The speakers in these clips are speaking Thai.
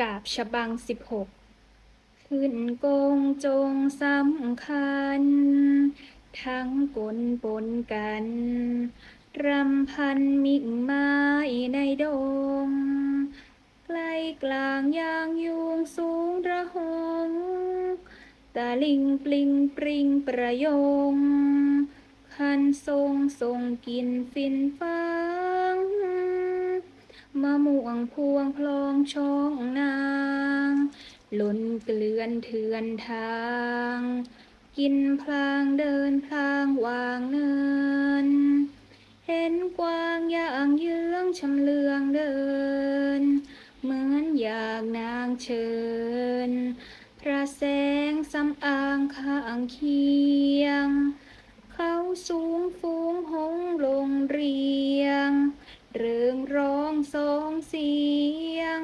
กาบฉบังสิบหกขึ้นโกงจงสำคัญ ทั้งกลปนกัน รำพันมิ่งไม้ในดง ใกล้กลางยางยุงสูงระหงตาลิงปลิงปริงประยงคันทรงทรงกินฟินฟัง มะม่วงพวงพลองช่องนางหล่นเกลื่อนเถื่อนทาง กินพลางเดินพลางวางเนิน เห็นกวางอย่างเยื้องชำเลืองเดิน เหมือนอยากนางเชิญ พระแสงสำอางข้างเคียง เขาสูงฟู เริงร้องสองเสียง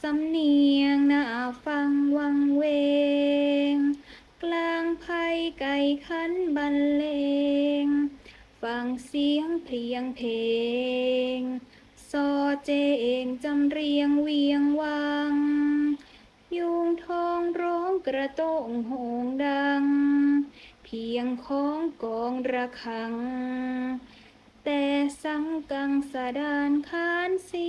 สำเนียงน่าฟังวังเวง กลางไพ่ไก่ขันบรรเลง ฟังเสียงเพลียงเพลงซอเจงจำเรียงเวียงวัง ยุงทองร้องกระโต้งโหงดัง เพียงของกองระฆัง แต่สังกังสะดานคานสี